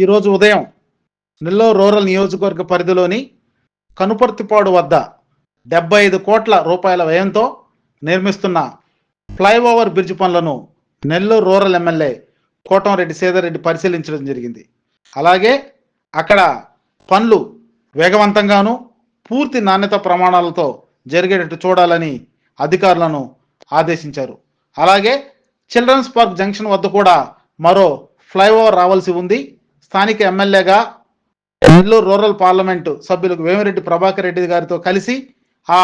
ఈరోజు ఉదయం నెల్లూరు రూరల్ నియోజకవర్గ పరిధిలోని కనుపర్తిపాడు వద్ద డెబ్బై ఐదు కోట్ల రూపాయల వ్యయంతో నిర్మిస్తున్న ఫ్లైఓవర్ బ్రిడ్జ్ పనులను నెల్లూరు రూరల్ ఎమ్మెల్యే కోటంరెడ్డి సేదరెడ్డి పరిశీలించడం జరిగింది. అలాగే అక్కడ పనులు వేగవంతంగాను పూర్తి నాణ్యత ప్రమాణాలతో జరిగేటట్టు చూడాలని అధికారులను ఆదేశించారు. అలాగే చిల్డ్రన్స్ పార్క్ జంక్షన్ వద్ద కూడా మరో ఫ్లైఓవర్ రావాల్సి ఉంది. స్థానిక ఎమ్మెల్యేగా నెల్లూరు రూరల్ పార్లమెంటు సభ్యులకు వేమిరెడ్డి ప్రభాకర్ రెడ్డి గారితో కలిసి ఆ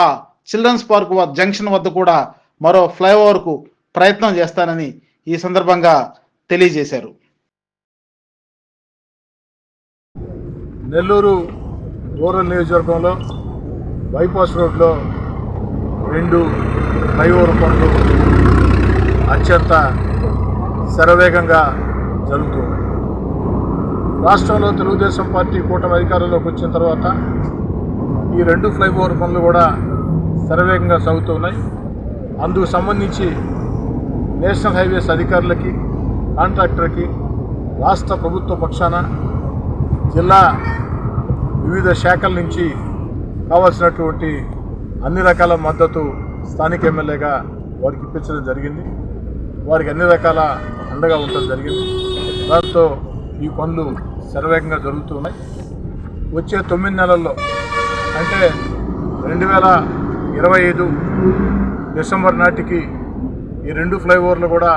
చిల్డ్రన్స్ పార్క్ జంక్షన్ వద్ద కూడా మరో ఫ్లైఓవర్కు ప్రయత్నం చేస్తానని ఈ సందర్భంగా తెలియజేశారు. నెల్లూరు రూరల్ నియోజకవర్గంలో బైపాస్ రోడ్లో రెండు ఫ్లైఓవర్ పనులు అత్యంత శరవేగంగా జరుగుతుంది రాష్ట్రంలో తెలుగుదేశం పార్టీ కూటమి అధికారంలోకి వచ్చిన తర్వాత ఈ రెండు ఫ్లైఓవర్ పనులు కూడా శరవేగంగా సాగుతున్నాయి. అందుకు సంబంధించి నేషనల్ హైవేస్ అధికారులకి కాంట్రాక్టర్కి రాష్ట్ర ప్రభుత్వ పక్షాన జిల్లా వివిధ శాఖల నుంచి కావాల్సినటువంటి అన్ని రకాల మద్దతు స్థానిక ఎమ్మెల్యేగా వారికి ఇప్పించడం జరిగింది. వారికి అన్ని రకాల అండగా ఉండడం జరిగింది. దాంతో ఈ పనులు శరవేగంగా జరుగుతున్నాయి. వచ్చే తొమ్మిది నెలల్లో అంటే రెండు వేల ఇరవై ఐదు డిసెంబర్ నాటికి ఈ రెండు ఫ్లైఓవర్లు కూడా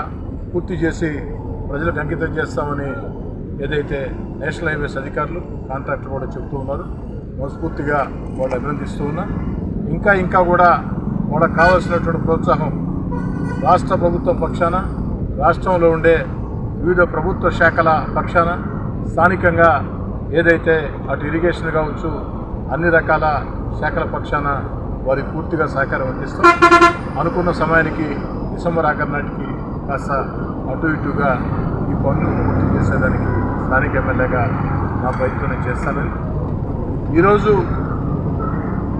పూర్తి చేసి ప్రజలకు అంకితం చేస్తామని ఏదైతే నేషనల్ హైవేస్ అధికారులు కాంట్రాక్టర్ కూడా చెబుతూ ఉన్నారు. మనస్ఫూర్తిగా వాళ్ళు అభినందిస్తూ ఉన్నా. ఇంకా ఇంకా కూడా వాళ్ళకి కావాల్సినటువంటి ప్రోత్సాహం రాష్ట్ర ప్రభుత్వం పక్షాన రాష్ట్రంలో ఉండే వివిధ ప్రభుత్వ శాఖల పక్షాన స్థానికంగా ఏదైతే అటు ఇరిగేషన్ కావచ్చు అన్ని రకాల శాఖల పక్షాన వారికి పూర్తిగా సహకారం అందిస్తారు అనుకున్న సమయానికి డిసెంబర్ ఆఖరి నాటికి కాస్త అటు ఇటుగా ఈ పనులు పూర్తి చేసేదానికి స్థానిక ఎమ్మెల్యేగా నా ప్రయత్నం నేను చేస్తానని. ఈరోజు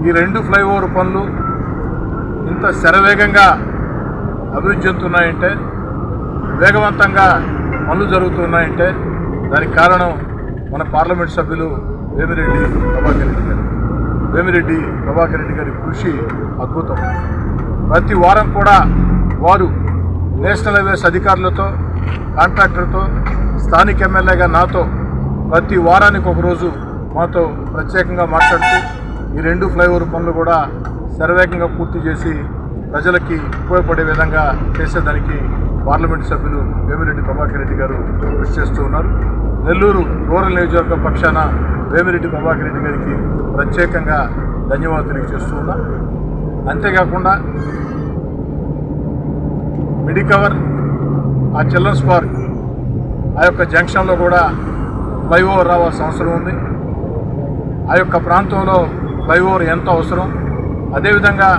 ఈ రెండు ఫ్లైఓవర్ పనులు ఇంత శరవేగంగా అభివృద్ధి చెందుతున్నాయంటే వేగవంతంగా పనులు జరుగుతున్నాయంటే దానికి కారణం మన పార్లమెంట్ సభ్యులు వేమిరెడ్డి ప్రభాకర్ రెడ్డి గారు. వేమిరెడ్డి ప్రభాకర్ రెడ్డి గారి కృషి అద్భుతం. ప్రతి వారం కూడా వారు నేషనల్ హైవేస్ అధికారులతో కాంట్రాక్టర్తో స్థానిక ఎమ్మెల్యేగా నాతో ప్రతి వారానికి ఒకరోజు మాతో ప్రత్యేకంగా మాట్లాడుతూ ఈ రెండు ఫ్లైఓవర్ పనులు కూడా శరవేగంగా పూర్తి చేసి ప్రజలకి ఉపయోగపడే విధంగా చేసేదానికి పార్లమెంట్ సభ్యులు వేమిరెడ్డి ప్రభాకర్ రెడ్డి గారు కృషి చేస్తూ ఉన్నారు. నెల్లూరు రూరల్ నియోజకవర్గం పక్షాన వేమిరెడ్డి ప్రభాకర్ రెడ్డి గారికి ప్రత్యేకంగా ధన్యవాదాలు తెలియజేస్తూ ఉన్నా. అంతేకాకుండా మిడికవర్ ఆ చిల్డ్రన్స్ పార్క్ ఆ యొక్క జంక్షన్లో కూడా ఫ్లైఓవర్ రావాల్సిన అవసరం ఉంది. ఆ యొక్క ప్రాంతంలో ఫ్లైఓవర్ ఎంత అవసరం? అదేవిధంగా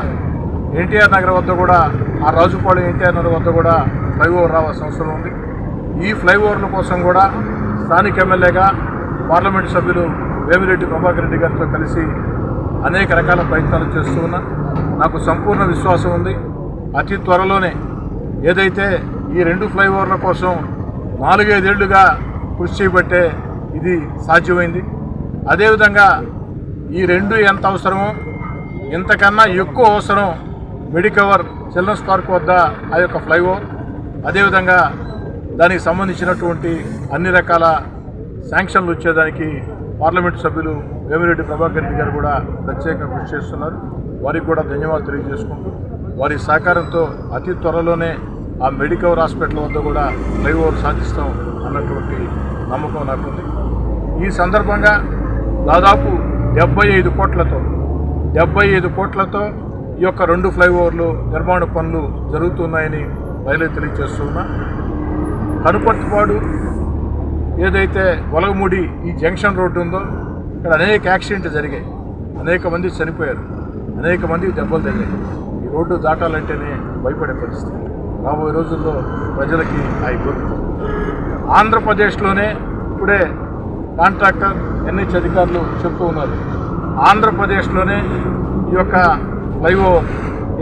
ఎన్టీఆర్ నగర్ వద్ద కూడా ఆ రాజుపాడు ఎన్టీఆర్ నగర్ వద్ద కూడా ఫ్లైఓవర్ రావాల్సిన అవసరం ఉంది. ఈ ఫ్లైఓవర్ల కోసం కూడా స్థానిక ఎమ్మెల్యేగా పార్లమెంట్ సభ్యులు వేమిరెడ్డి ప్రభాకర్ రెడ్డి గారితో కలిసి అనేక రకాల ప్రయత్నాలు చేస్తూ ఉన్నా. నాకు సంపూర్ణ విశ్వాసం ఉంది. అతి త్వరలోనే ఏదైతే ఈ రెండు ఫ్లైఓవర్ల కోసం నాలుగైదేళ్ళుగా కృషి చేయబట్టే ఇది సాధ్యమైంది. అదేవిధంగా ఈ రెండు ఎంత అవసరమో ఇంతకన్నా ఎక్కువ అవసరం మెడికవర్ చిల్డ్రన్స్ పార్క్ వద్ద ఆ యొక్క ఫ్లైఓవర్ అదేవిధంగా దానికి సంబంధించినటువంటి అన్ని రకాల శాంక్షన్లు వచ్చేదానికి పార్లమెంట్ సభ్యులు వేమిరెడ్డి ప్రభాకర్ రెడ్డి గారు కూడా ప్రత్యేకంగా కృషి చేస్తున్నారు. వారికి కూడా ధన్యవాదాలు తెలియజేసుకుంటూ వారి సహకారంతో అతి త్వరలోనే ఆ మెడికవర్ హాస్పిటల్ వద్ద కూడా ఫ్లైఓవర్ సాధిస్తాం అన్నటువంటి నమ్మకం నాకుంది. ఈ సందర్భంగా దాదాపు డెబ్బై ఐదు కోట్లతో డెబ్బై ఐదు కోట్లతో ఈ యొక్క రెండు ఫ్లైఓవర్లు నిర్మాణ పనులు జరుగుతున్నాయని రైల్వే తెలియజేస్తున్నా. కనుపర్తిపాడు ఏదైతే వలగముడి ఈ జంక్షన్ రోడ్డు ఉందో ఇక్కడ అనేక యాక్సిడెంట్లు జరిగాయి. అనేక మంది చనిపోయారు. అనేక మంది దెబ్బలు తగిలాయి. ఈ రోడ్డు దాటాలంటేనే భయపడే పరిస్థితి. రాబోయే రోజుల్లో ప్రజలకి ఆ ఇబ్బంది. ఆంధ్రప్రదేశ్లోనే ఇప్పుడే కాంట్రాక్టర్ ఎన్హెచ్ అధికారులు చెప్తూ ఉన్నారు. ఆంధ్రప్రదేశ్లోనే ఈ యొక్క లైవ్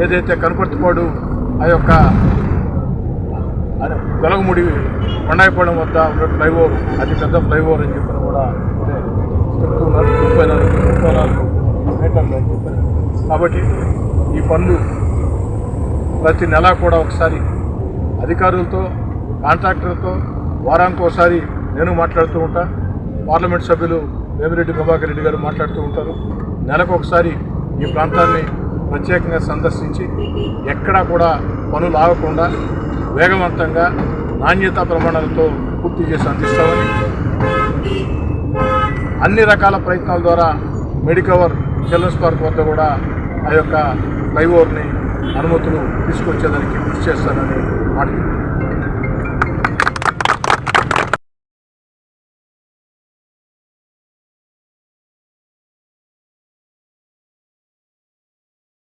ఏదైతే కనుపర్తిపాడు ఆ యొక్క వెలగముడి కొండాయిపాలెం వద్ద ఉన్న ఫ్లైఓవర్ అతి పెద్ద ఫ్లైఓవర్ అని చెప్పిన కూడా చెప్తున్నారు ముప్పై నాలుగు ముప్పై నాలుగు మీటర్లు అని చెప్పారు కాబట్టి ఈ పనులు ప్రతి నెల కూడా ఒకసారి అధికారులతో కాంట్రాక్టర్లతో వారానికి ఒకసారి నేను మాట్లాడుతూ ఉంటా. పార్లమెంట్ సభ్యులు వేమిరెడ్డి ప్రభాకర్ రెడ్డి గారు మాట్లాడుతూ ఉంటారు. నెలకు ఒకసారి ఈ ప్రాంతాన్ని ప్రత్యేకంగా సందర్శించి ఎక్కడా కూడా పనులు ఆగకుండా వేగవంతంగా నాణ్యతా ప్రమాణాలతో పూర్తి చేసి అందిస్తామని అన్ని రకాల ప్రయత్నాల ద్వారా మెడికవర్ చిల్డ్రన్స్ పార్క్ వద్ద కూడా ఆ యొక్క ఫ్లైఓవర్ని అనుమతులు తీసుకొచ్చేదానికి కృషి చేస్తానని మాట